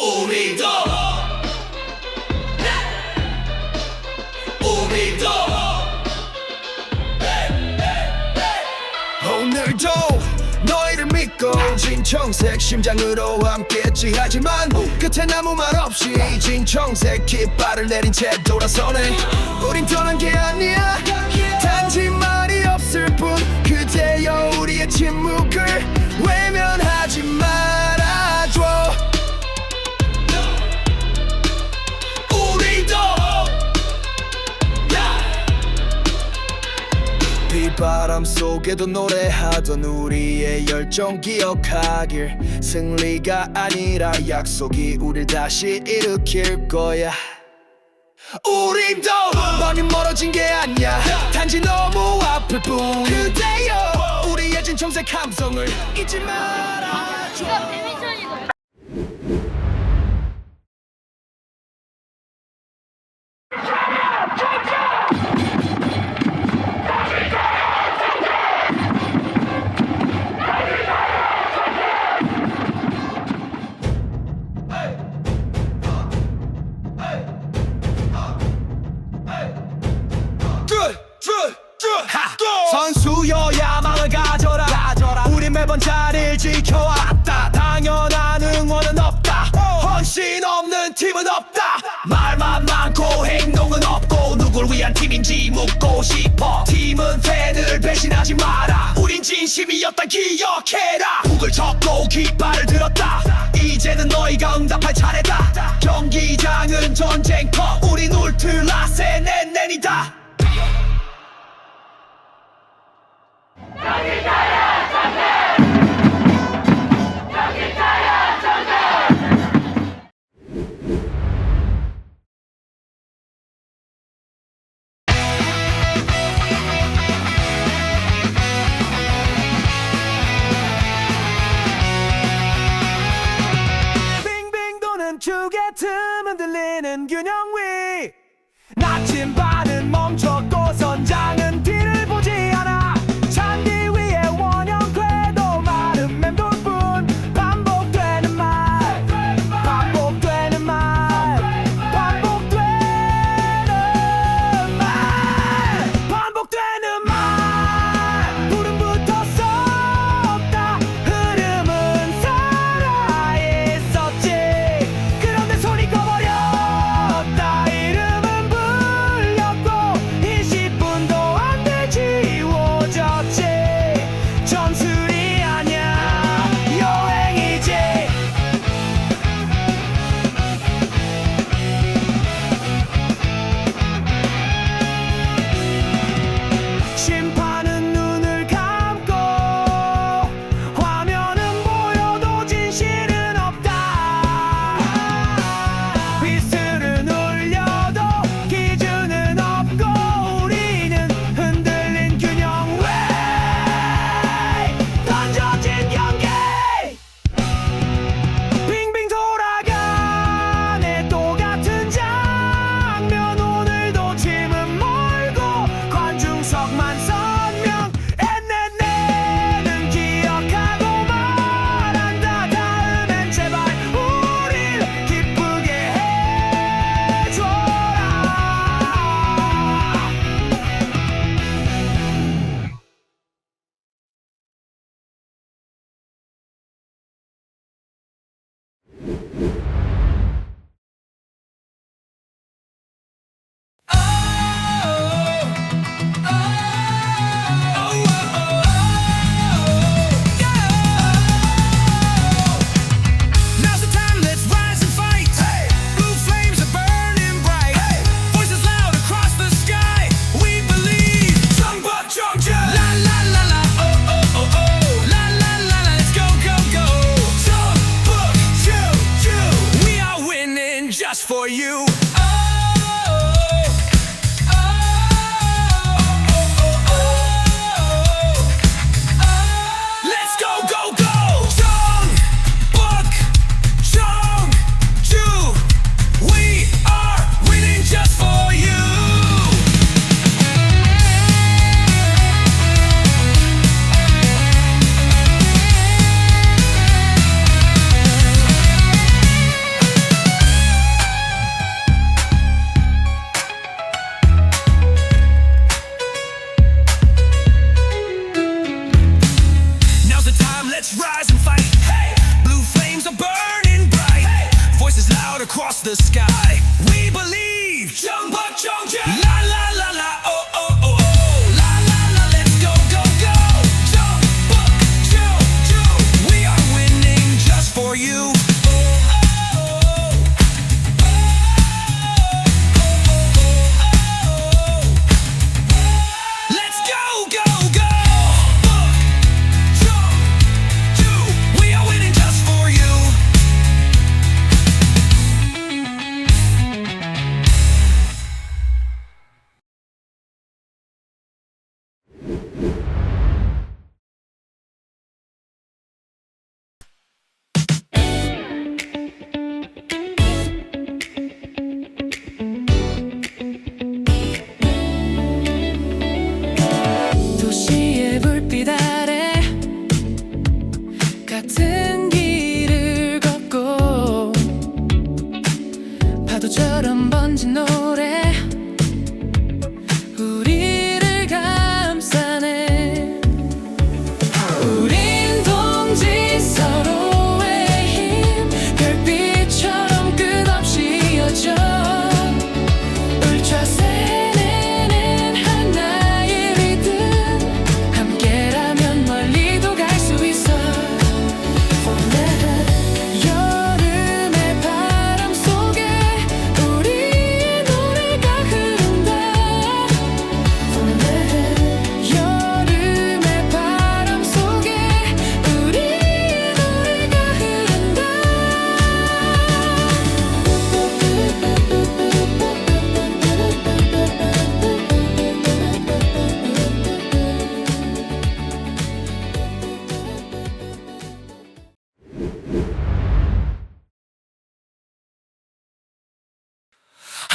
우리도. 우리도. 오늘도 너희를 믿고 진청색 심장으로 함께했지 하지만 끝엔 아무 말 없이 진청색 깃발을 내린 채 돌아서네. 우린 떠난 게 아니야. 단지 말이 없을 뿐 그대여 우리의 침묵을 비바람 속에도 노래하던 우리의 열정 기억하길. 승리가 아니라 약속이 우릴 다시 일으킬 거야. 우리도 많이 멀어진 게 아니야. 단지 너무 아플 뿐. 그대여 우리의 진청색 감성을 잊지 말아줘 위한 팀인지 묻고 싶어. 팀은 팬을 배신하지 마라. 우린 진심이었다 기억해라. 북을 접고 깃발을 들었다. 이제는 너희가 응답할 차례다. 경기장은 전쟁터 우린 울트라세 넷넷이다. 빙빙 축의 틈은 들리는 균형 위. 나침반 for you.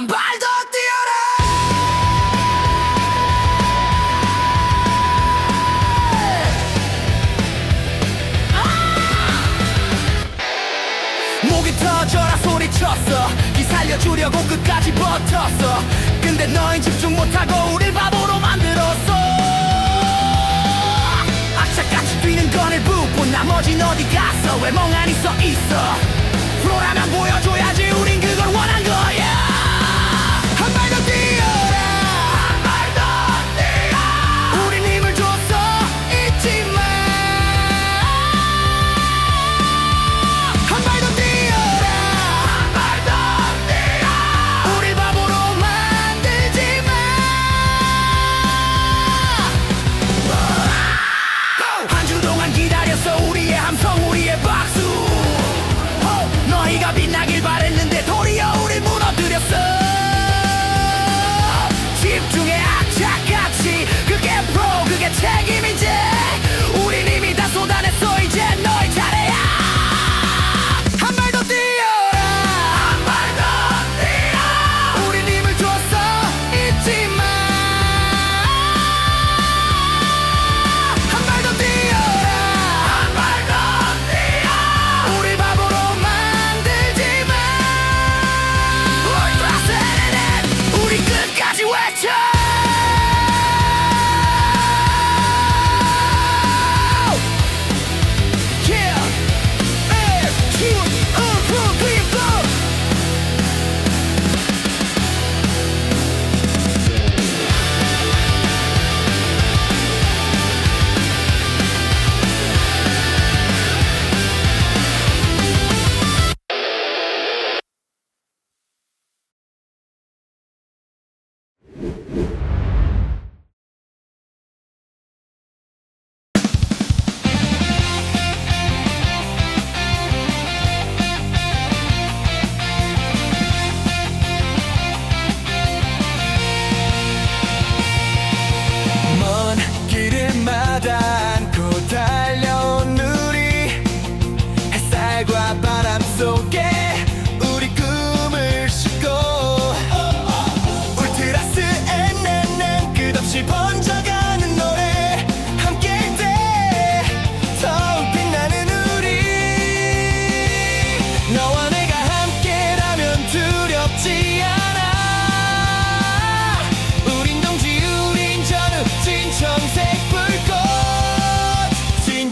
한발 뛰어라. 아! 주려고 끝까지 버텼어. 근데 너희 집중 못하고 우릴 바보로 만들었어. 악착같이 뛰는 건을 부고 나머진 어디 갔어? 왜 멍하니 서 있어? 프로라면 보여줘야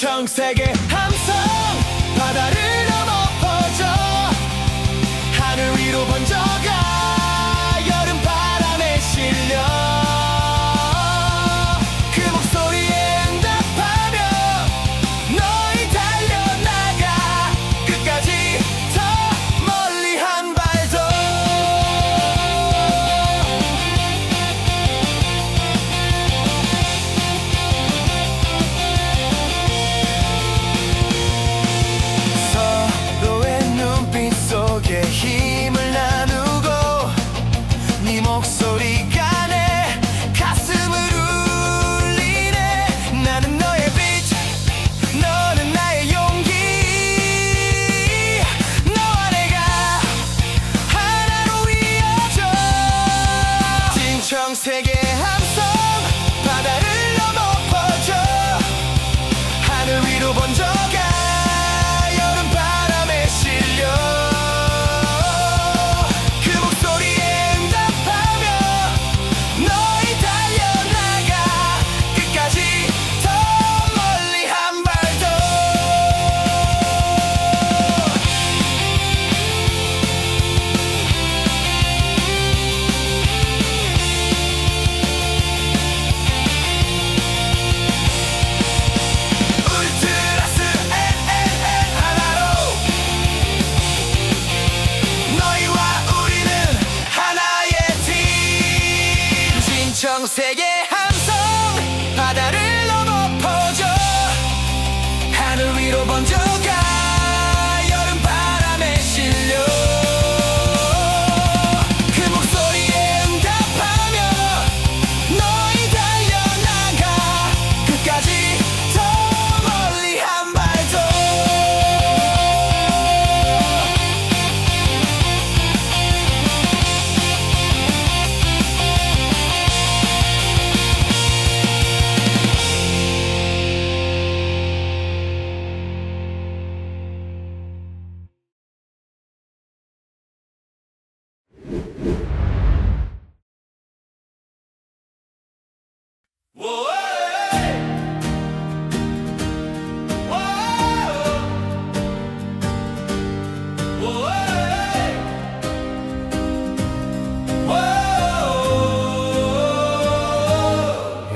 청색의 함성 바다를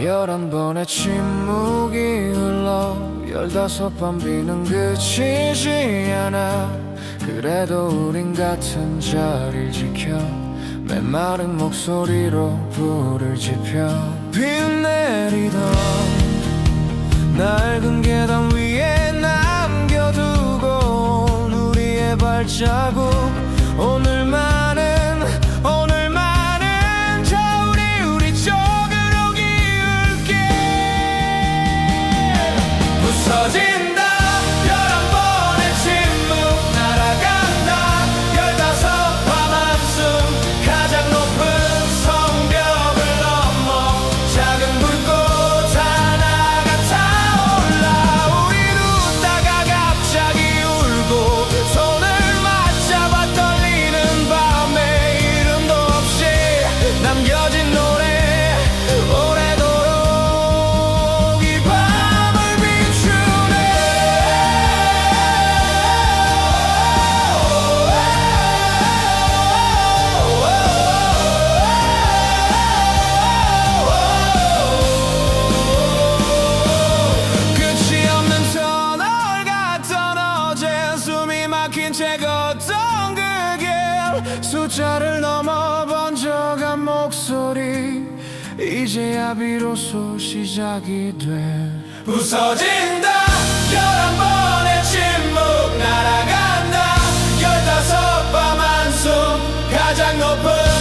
열한 번의 침묵이 흘러 열다섯 번 비는 그치지 않아. 그래도 우린 같은 자리를 지켜 메마른 목소리로 불을 지펴 비 내리던 낡은 계단 위에 남겨두고 온 우리의 발자국 오늘 숫자를 넘어 번져간 목소리 이제야 비로소 시작이 돼. 부서진다. 열한 번의 침묵 날아간다. 열다섯 밤 한숨 가장 높은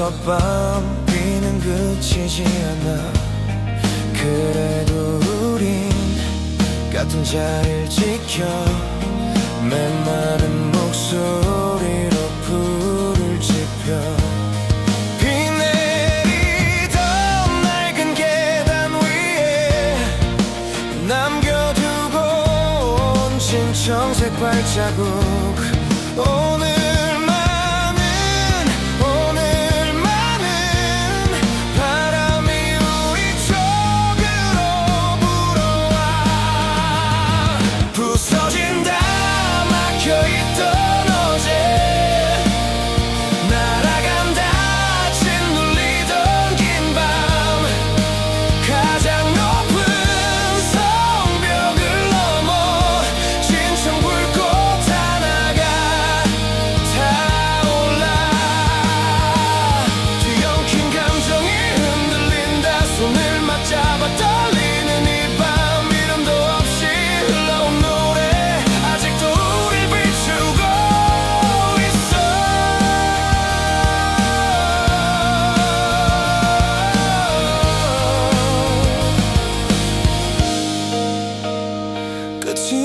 첫밤 비는 그치지 않아. 그래도 우린 같은 자리를 지켜 맨마른 목소리로 불을 지펴. 남겨두고 온 진청색 발자국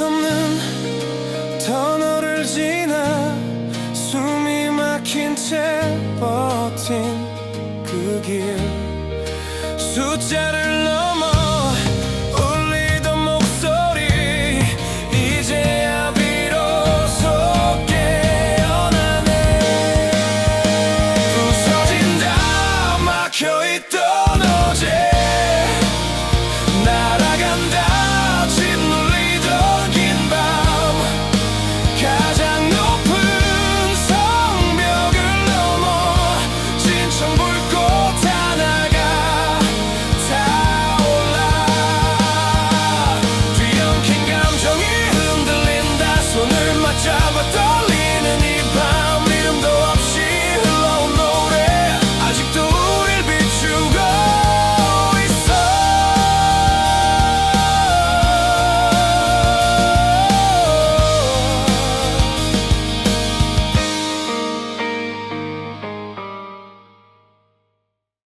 없는 터널을 지나 숨이 막힌 채 버틴 그 길. 숫자를